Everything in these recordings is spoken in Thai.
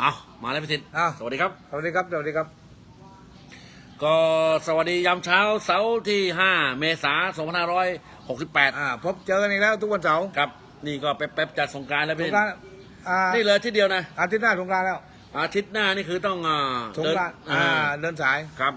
เอามาแล้วพี่สิทธิ์อ้าว สวัสดีครับ สวัสดีครับ สวัสดีครับ ก็สวัสดียามเช้าเสาร์ที่ 5 เมษายน2568 อ่า พบเจอกันอีกแล้วทุกวันเสาร์ครับ นี่ก็แป๊บๆจัดสงกรารแล้วสพี่งกรานต์อ่านี่เลยที่เดียวนะ อาทิตย์หน้าสงกรานต์แล้วอาทิตย์หน้านี่คือต้องอ่าสงเดินกรานต์อ่าอ่าเดินสาย ครับ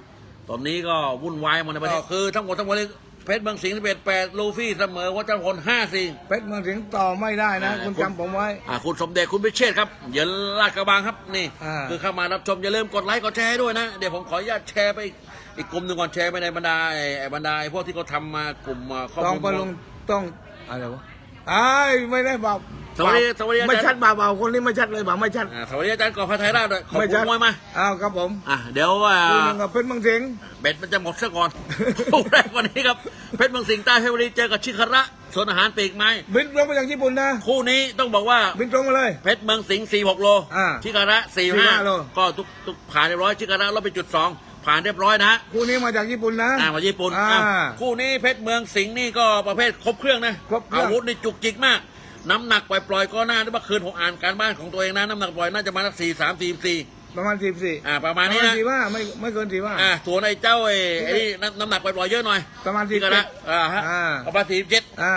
ตอนนี้ก็วุ่นวายหมดในประเทศก็ คือทั้งหมดทั้งมวลนี่ เพชรเมืองสิงห์เป็ดแปดลูฟี่เสมอวัชรพลห้าสี่ เพชรเมืองสิงห์ต่อไม่ได้นะ อ่า คุณคุณจำผมไว้ อ่าคุณสมเด็จคุณพิเชษครับเหยินลาดกระบังครับนี่ อ่า คือเข้ามารับชมอย่าลืมกดไลค์กดแชร์ให้ด้วยนะ เดี๋ยวผมขออนุญาตแชร์ไปอีกอีกกลุ่มหนึ่งก่อนแชร์ไปในบรรดาไอ้ไอ้บรรดาไอ้พวกที่เขาทำมากลุ่มอ่าข้อต้องมูล ไปลงต้องอะไรวะ ไอ้ายไม่ได้เบาสวัสดีสวัสดีอาจารย์ ไม่ชัดเบาเบาคนนี้ไม่ชัดเลยเบาไม่ชัด อ่าสวัสดีอาจารย์กอล์ฟไทยราชด้วยขอบไม่คุชัณดมวยมาอ้าวครับผมอะเดี๋ยวอ่าคู่หนึงกับเพชรเมืองสิงห์เบ็ดมันจะหมดซะก่อน คู่แรกวันนี้ครับเพชรเมืองสิงห์ใต้เพชรบุรีเจอกับชิคาระสวนอาหารปีกไม้บินตรงมาจากญี่ปุ่นนะ คู่นี้ต้องบอกว่าบินตรงมาเลย เพชรเมืองสิงห์46 โลอ่าชิคาระ45 45โล ก็ทุกทุกผ่านเรียบร้อยชิคาระลดไปจุดสอง ผ่านเรียบร้อยนะฮะคู่นี้มาจากญี่ปุ่นนะอ่ามาญี่ปุ่นอ่า อะคู่นี้เพชรเมืองสิงห์นี่ก็ประเภทครบเครื่องนะครบเครื่องอาวุธนี่จุกจิกมาก น้ำหนักปล่อยๆก็น่าเมื่อคืนผมอ่านการบ้านของตัวเองนะน้ำหนักปล่อยน่าจะมาสักสี่สามสี่สี่ประมาณสี่สี่อ่าประมาณประนี้มาณนะสี่ว่าไม่ไม่เกินสี่ว่า อ่าส่วนไอ้เจ้าไอ้ไอ้นี่น้ำน้ำหนักปล่อยๆเยอะหน่อยประมาณชิคาระ47อ่าฮะอ่า ประมาณสี่สิบเจ็ดอ่า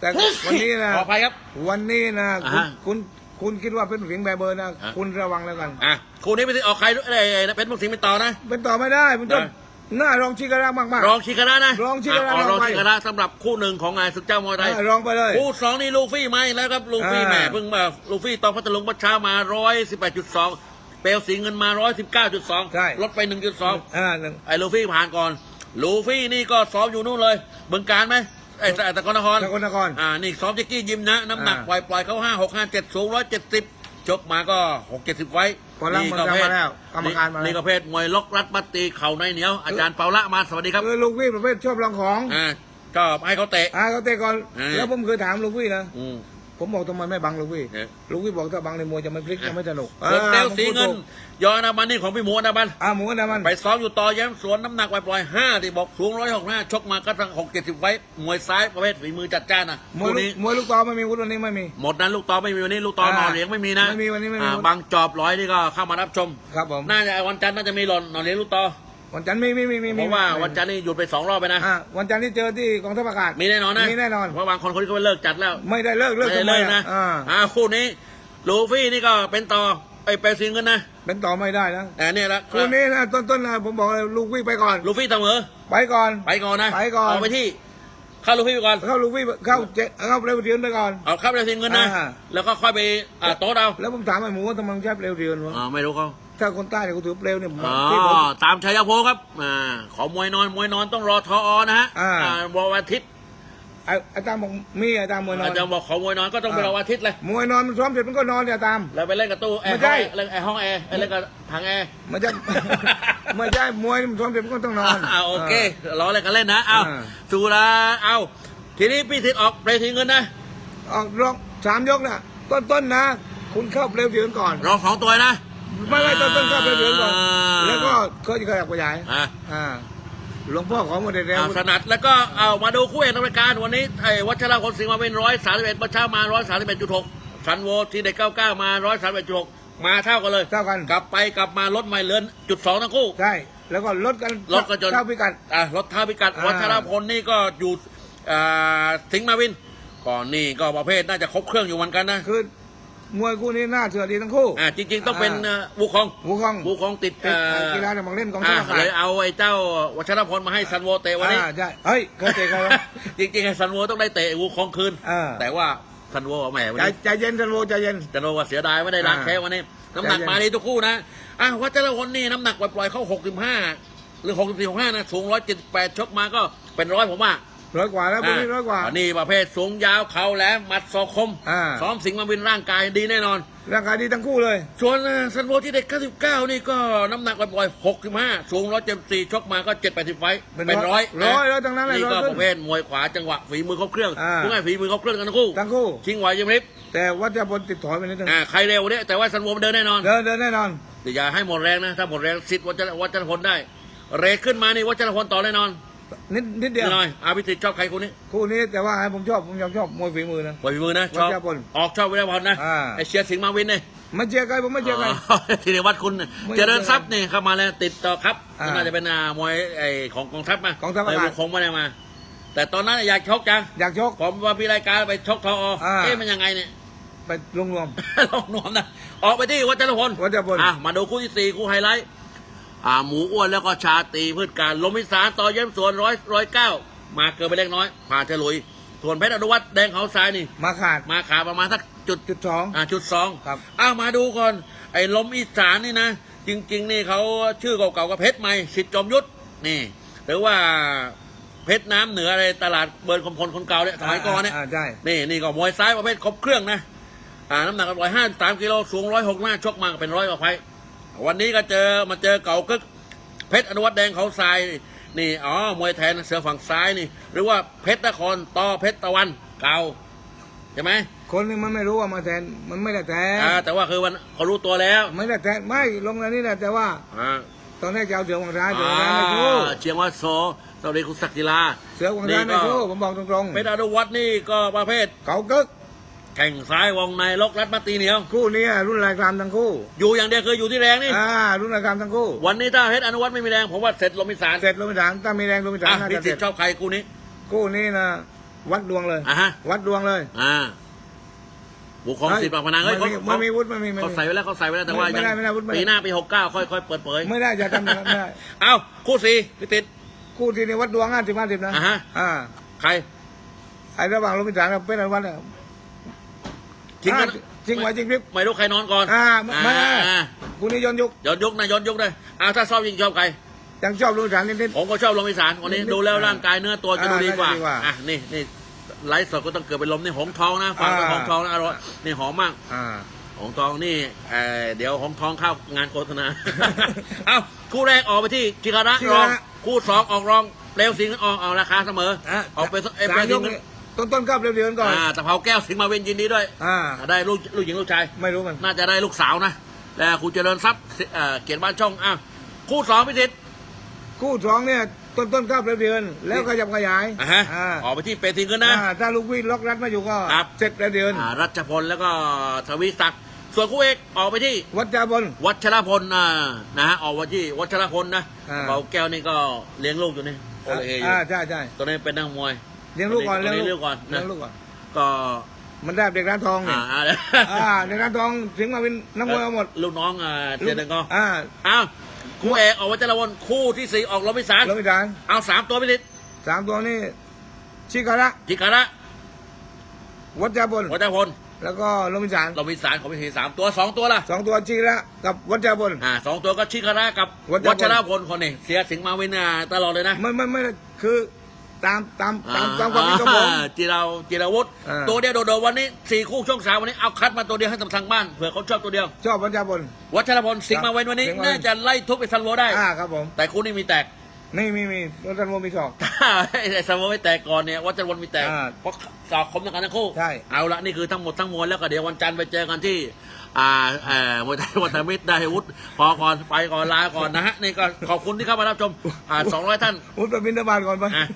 แต่วันนี้นะขออภัยครับ วันนี้นะอ่าคุณฮะ คุณ คุณคิดว่าเป็นสิงห์แบบเบอร์นะอะคุณระวังแล้วกัน อะคู่นี้ไม่ได้ออกใครด้วยไอ้ไอ้เพชรเมืองสิงห์เป็นต่อนะ เป็นต่อไม่ได้คุณต้องได้ หน้ารองชิการะมากมาก รองชิคาระนะรองชิคาระอ่รองลงไป ชิคาระสำหรับคู่หนึ่งของงานสุดเจ้ามวยไทย รองไปเลย คู่สองนี่ลูฟี่ไหมาอีกแล้วครับลูฟี่อ่า แหมเพิ่งมาลูฟี่ตอนพัทลุงเมื่อเช้ามาร้อยสิบแปดจุดสองเปลวสีเงินมาร้อยสิบเก้าจุดสองใช่ลดไปหนึ่งจุดสองอ่าหนึ่งไอ้ลูฟี่ผ่านก่อน ลูฟี่นี่ก็ซ้อมอยู่นู่นเลยเบึงการไหม ไอ้แต่ตะกอนนครสกลนคร อ่านี่ซ้อมเจ๊กกี้ยิมนะ น้ำหนักอ่าปล่อยปล่อยเขาห้าหกห้าเจ็ดสูงร้อยเจ็ดสิบชกมาก็หกเจ็ดสิบไว้พอลังมันก็เพศมาแล้วกรรมการมาแล้ว นี่ก็เพศมวยล็อกรัดบัตตีเข่าในเหนียว อาจารย์เปาละมาสวัสดีครับเออลูกพี่ประเภทชอบลองของอ่าก็ให้เขาเตะ อ่าเขาเตะก่อนอ่าแล้วผมเคยถามลูกพี่นะ อืม ผมบอกทำไมไม่บังลูกพี่เออลูกพี่บอกถ้าบังในมวยจะไม่พลิกจะไม่สนุกส่วนเดลผมสีพูดเงินถูกยออนามันนี่ของพี่หมูอนามันอ่าหมูนะมันไปซ้อมอยู่ต่อแย้มสวนน้ำหนักปล่อยๆห้าที่บอกสูงร้อยหกห้าชกมาก็ทั้งหกเจ็ดสิบไว้มวยซ้ายประเภทฝีมือจัดจ้านนะมวยคู่ลูกนี้มวยลูกตอไม่มีวุฒิวันนี้ไม่มี หมดนั้นลูกตอไม่มีวันนี้ลูกตออ่านอนเหลียงไม่มีนะไม่มีวันนี้ไม่มีอ่าบางจอบร้อยนี่ก็เข้ามารับชมครับผมน่าจะวันจันทร์น่าจะมีหล่นนอนเหลียงลูกตอ วันจันทร์มีมีมีมีเพมีราะว่าวันจันทร์นี่หยุดไปสองรอบไปนะ อ่าวันจันทร์ที่เจอที่กองทัพอากาศมีแน่นอนนะมีแน่นอน เพราะบางคนเขาก็ไปเลิกจัดแล้วไม่ได้เลิกเลิกไม่ทำไมเลิกอะนะอ่าอ่าคู่นี้ลูฟี่นี่ก็เป็นต่อไอ้เปรซิงเงินนะเป็นต่อไม่ได้นะแต่เนี่ยละคู่นี้นะต้นต้นๆนะผมบอกเลยลูกวิ่งไปก่อน ลูฟี่เสมอไปก่อน ไปก่อนนะไปก่อน เอาไปที่เข้าลูฟี่ไปก่อนเข้าลูกวิ่งเข้าเจเข้าเร็วเรียนไปก่อน เอาเข้าไปในทีมเงินนะอ่า แล้วก็ค่อยไปอ่าโต๊ะเอาแล้วผมถามไอ้หมูว่าทำไมมึงใช้เปลวเรียนวะ อ่าไม่รู้เขา ถ้าคนใต้เนี่ยเขาถือเปลวเนี่ยผมอ๋อที่ผม ตามชัยโพครับอ่าขอมวยนอนมวยนอนต้องรอทออนะฮะอ่า วันอาทิตย์ไอ้ไอ้ตามบอกมีไอ้ตามมวยนอน อาจารย์บอกขอมวยนอนก็ต้องไปรอวันอาทิตย์เลยมวยนอนมันซ้อมเสร็จมันก็นอนเนี่ยตาม แล้วไปเล่นกับตู้แอไม่ร์ใช่ เล่นไอห้องแอร์เล่นกับถังแอร์มันจะ ไม่ใช่มวยมันซ้อมเสร็จมันก็ต้องนอน อ่าโอเครอเล่นกันเล่นนะเอาอ่าสุราเอาทีนี้พี่ทิศออกไปทีเงินนะออกรองสามยกน่ะ ต้นต้นๆนะ คุณเข้าเปลวเรียนก่อน รองสองตัวนะ ไม่ไม่ต้นต้นๆเข้าเปลวเรียนก่อนอ่าแล้วก็เขาจะขยับขยายอ่าอ่าหลวงพ่อของหมดเลยแล้วเอาถนัดแล้วก็เอามาดูคู่เอกในรายการวันนี้ไอ้วัชรพลสิงห์มาเป็นร้อยสามสิบเอ็ดเมื่อเช้ามาร้อยสามสิบเอ็ดจุดหกชันโวทีเด็กเก้าเก้ามาร้อยสามสิบเอ็ดจุดหกมาเท่ากันเลยเท่ากันกลับไปกลับมาลดไม่เหลือจุดสองทั้งคู่ใช่แล้วก็ลดกันลดกันจนเท่าพิกัดอะลดเท่าพิกัดอ่าวัชรพลนี่ก็อยู่อ่าสิงห์มาวินก่อนนี่ก็ประเภทน่าจะครบเครื่องอยู่เหมือนกันนะคือ มวยคู่นี้น่าเชื่อดีทั้งคู่ อ่าจริง ๆ ต้องเป็นอ่าเอ่อวูคองหูคองวูคองติดเป็นเอ่อกีฬาเนี่ยมังเล่นกองทัอ่าพอากาศเลยเอาไอ้เจ้าวัชรพลมาให้ซันโวเตะวันนี้ อ่าใช่เฮ้ยเคยเตะใครวะ จริงๆไอ้ซันโวต้องได้เตะวูคองคืน อ่า แต่ว่าซันโวแหมวันใจนี้ใจเย็นจันโวใจเย็น ซันโวว่าเสียดายไม่ได้ล้างอ่าแค้นวันนี้ น้ำหนักใจเย็น มาดีทุกคู่นะอะวัชรพลนี่น้ำหนักปล่อยๆเข้าหกสิบห้าหรือหกสิบสี่หกห้านะสูงร้อยเจ็ดแปดชกมาก็เป็นร้อยผมว่า ร้อยกว่าแล้วพวกนี้ร้อยกว่า อันนี้ประเภทสูงยาวเข่าแหลมหมัดศอกคม อ่า ซ้อมสิงห์มาวินร่างกายดีแน่นอน ร่างกายดีทั้งคู่เลย ส่วนเอ่อซันโวที่เด็ก 99 นี่ก็น้ำหนักปล่อยๆ65 สูง 174 ชกมาก็ 780 ไฟต์เป็นเป็นร้ร้ออยยร้อยร้อยทั้งนั้นเลยนี่ก็ร้อยขึ้นประเภทมวยขวาจังหวะฝีมือครบเครื่องอ่าทุกไงฝีมือครบเครื่องกันทั้งคู่ ทั้งคู่ ชิงไหวยิมริบแต่วัชรพลติดถอยไปนิดนึงอ่า ใครเร็วเนี่ยแต่ว่าซันโวมันเดินแน่นอน เดินเดินแน่นอนแต่อย่าให้หมดแรงนะ ถ้าหมดแรงสิทธิ์วัชรวัชรพลได้ เรทขึ้นมานี่วัชรพลต่อแน่นอน นิดนิดเดียวนิดหน่อยอาพิสิทธิ์ชอบใครคนนี้คู่นี้แต่ว่าให้ผมชอบผมยังชอบมวยฝีมือนะ ปล่อยฝีมือนะชอบวัชรพลออกชอบวิรพลนะอ่า ไอเชียร์สิงห์มาวินเนี่ยไม่เชียร์ใครผมไม่เชียร์ใครอ๋อธีรวัตรคุณไม่เจริญทรัพย์นี่เข้ามาแล้วติดต่อครับอ่าน่าจะเป็นอ่ามวยไอของกองทัพมากองทัพอากาศแต่คงไม่ได้มา แต่ตอนนั้นอยากชกจังอยากชก ผมว่าพี่รายการไปชกทออ่า เอ๊ะมันยังไงเนี่ย ไปรวมรวมลองนวมนะออกไปที่วัชรพลวัชรพล อะมาดูคู่ที่สี่คู่ไฮไลท์ อ่าหมูอ้วนแล้วก็ชาตรีพืชการลมพิสารต่อเยี่ยมส่วนร้อยร้อยเก้ามาเกินไปเล็กน้อยผ่านฉลุย ส่วนเพชรอนุวัฒน์แดงเขาทรายนี่ มาขาดมาขาประมาณสักจุดจุดสองอ่าจุดสองครับ อ้าวมาดูก่อน ไอ้ลมอีสานนี่นะ จริง ๆ นี่เขาชื่อเก่าๆกับเพชรใหม่สิทธิ์จอมยุทธนี่ หรือว่าเพชรน้ำเหนืออะไรตลาดเบิร์นคมพลคนเก่าเนี่ยสมัยก่อนเนี่ยาใช่นี่นี่ก็มวยซ้ายประเภทครบเครื่องนะอ่าน้ำหนักร้อยห้าสามกิโลสูงร้อยหกห้าชกมาก็เป็นร้อยกว่าไฟต์ วันนี้ก็เจอมาเจอเก่ากึกเพชรอนุวัฒน์แดงเขาทรายนี่อ๋อมวยแทนเสือฝั่งซ้ายนี่ หรือว่าเพชรนครต่อเพชรตะวันเก่าใช่ไหมคนนี้มันไม่รู้ว่ามาแทนมันไม่ได้แทนอ่าแต่ว่าคือวันเขารู้ตัวแล้ว ไม่ได้แทนไม่ลงในนี้แหละแต่ว่าอ่าตอนแรกจะเอาเสือของร้ายเสือของร้ายไม่รู้อ่าเชียงวัดโซสวัสดีคุณศักดิ์ศิลาเสือของร้ายไม่รู้ผมบอกตรงเพชรอนุวัฒน์นี่ก็ประเภทๆเขากึก แข่งซ้ายวงในล็อกรัดมาตีเหนียว คู่นี้รุ่นรายการทั้งคู่ อยู่อย่างเดียวคืออยู่ที่แรงนี่อ่ารุ่นรายการทั้งคู่ วันนี้ถ้าเพชรอนุวัฒน์ไม่มีแรงผมว่าเสร็จลมมิสารเสร็จลงไปฐานถ้ามีแรงลงไปฐาอะนน่าพี่จะติเสดร็จชอบใครคู่นี้ คู่นี้นะวัดดวงเลยอะฮะวัดดวงเลย อ่าบุคคลสิทธิ์ปากพนังเฮ้ยไม่เขามีไม่มีวุฒิไม่มีไม่เขามีใส่ไว้แล้วเขาใส่ไว้แล้วแต่ว่าไม่ได้ยังไม่ได้วุฒิไม่ได้ปีหน้าปีหกเก้าค่อยค่อยเปิดเผยไม่ได้อย่าทำอย่างนั้นไม่ได้เอ้าคู่สี่พี่ติดคู่ที่นี่วัดดวงห้าสิบห้าสิบนะอ่าฮะอ่าใครไอ้ระหว่างลงไปฐานกับเป็นอะไรวัดเนี่ย ทิ้งกันอ่าทิ้งไว้จริงคลิปไม่รู้ใครนอนก่อนอ่าไม่ไม่อ่าคู่นี้ย้อนยุคย้อนยุกนะย้อนยุกเลยอ้าวถ้าชอบยิงชอบใคร ยังชอบลงไปฐานนิด ผมก็ชอบลมอีสานวันนี้นิดๆดูแล้วอ่าร่างกายเนื้อตัวจะดูอ่าดีกว่าน่าจะดีกว่าอะนี่นี่ไลฟ์สดก็ต้องเกิดเป็นลมนี่หงทองนะฟังเป็นอ่า หงทองนะอร่อยนี่หอมมากๆอ่า หงทองนี่เอ่อเดี๋ยวหงทองเข้างานโฆษณา เอ้าคู่แรกออกไปที่ชิคาระชิรคาอระงคู่สองออกรองเร็วสิงห์ออกเอาราคาเสมอ อะออกไปเอฟสามไปยสิกงห์นี่ ต้นต้นๆครับเร็วๆก่อน อ่าตะเภาแก้วสิงห์มาเวนยินดีด้วยอ่า ได้ลูกลูกหญิงลูกชาย ไม่รู้มัน น่าจะได้ลูกสาวนะแล้วคุณเจริญทรัพย์เอ่อเกียรติบ้านช่องอะคู่สองพิเศษคู่สองเนี่ยต้นต้นๆครับเร็วๆแล้วขยับขยายอะฮะอ่าออกไปที่เปติงกันนะ อ่าถ้าลูกวิ่งล็อกรัดไมาอยู่ก็ครับ เสร็จเร็วอ่ารัชพลแล้วก็ทวีศักดิ์ส่วนคู่เอกออกไปที่ๆวัดจาบน วัชรพลอ่านะฮะออกมาที่วัชรพลนะอ่า เบาแก้วนี่ก็เลี้ยงลูกอยู่นี่โอเลเออยู่อ่าใช่ใช่ตัวนี้เป็นนักมวย เลี้ยงลูกก่อนตัวนี้เลี้เลี้ยยงงลูลูกกก่อนเลี้ยนะงลูกก่อนก็มันได้เด็กร้านทองเนี่อ่ายอ่าอ่าเด็กร้านทองถึงมาเป็นนักมวยเอาหมด ลูกน้องอ่าเจนก็อ่าอ้าวคู่เอกออกวัชรพลคู่ที่สี่ออกลมพิสารลงไปฐานเอาสามตัวไปติดสามตัวนี่ชิคาระจิการะวัดจาบนวัชรพลแล้วก็ลงไปฐานลมพิสารของพิธีสามตัวสองตัวล่ะสองตัวชิคาระกับวัดจาบนอ่าสองตัวก็ชิการะกับวัชรพลวัชรพลคนนี้เสียสิงห์มาวินอ่าตลอดเลยนะไม่ไม่ไม่คือ ตามตามตามตามความคิดของผมอ่าจิราจิราวุฒิอ่า ตัวเดียวโดดๆวันนี้สี่คู่ช่องสามวันนี้เอาคัดมาตัวเดียวให้ทางบ้านเผื่อเขาชอบตัวเดียว ชอบวัดจาบนวัชรพลสิงห์มาเวนวันนี้ สิงห์มาวินน่าจะไล่ทุบไปซันโวได้ อ่าครับผม แต่คู่นี้มีแตก นี่มีมีรถทันโมมีสอง ถ้าไอ้ซันโวไม่แตกก่อนเนี่ยวัชรพลมีแตกอ่าเพราะสอบคมต่างกันทั้งคู่ใช่ เอาละนี่คือทั้งหมดทั้งมวลแล้วก็เดี๋ยววันจันทร์ไปเจอกันที่อ่าเอ่อมวยไทยวันธมิตรได้วุฒิพอก่อนไปก่อนลาก่อนนะฮะนี่ก็ขอบคุณที่เข้ามารับชมอ่าสองร้อยท่าน อุดไปบินตบาทก่อนไป อะ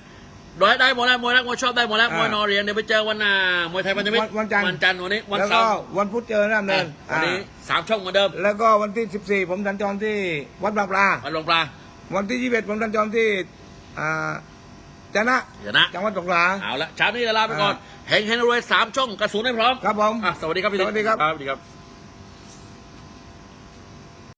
ร้อยได้หมดแล้วมวยรักมวยชอบได้หมดแล้วอ่ามวยนอเรียนเดี๋ยวไปเจอวันอ่ามวยไทยพันธมิตรวันวันจันทร์วันจันทร์วันนี้วันแล้วเสาก็ร์วันพุธเจอหน้าเนินวันนี้อ่าสามช่องเหมือนเดิม แล้วก็วันที่14ผมสัญจรที่วัดบางปลาวันลงปลา วันที่21ผมสัญจรที่อ่าจะนะเดี๋ยวนะจังหวัดสงขลาเอาละเช้านี้เราลาไปก่อนอ่เฮงเฮงรวยสามช่องกระสุนให้พร้อมครับผมอะสวัสดีครับพี่สวัสดีครับสวัสดีครับ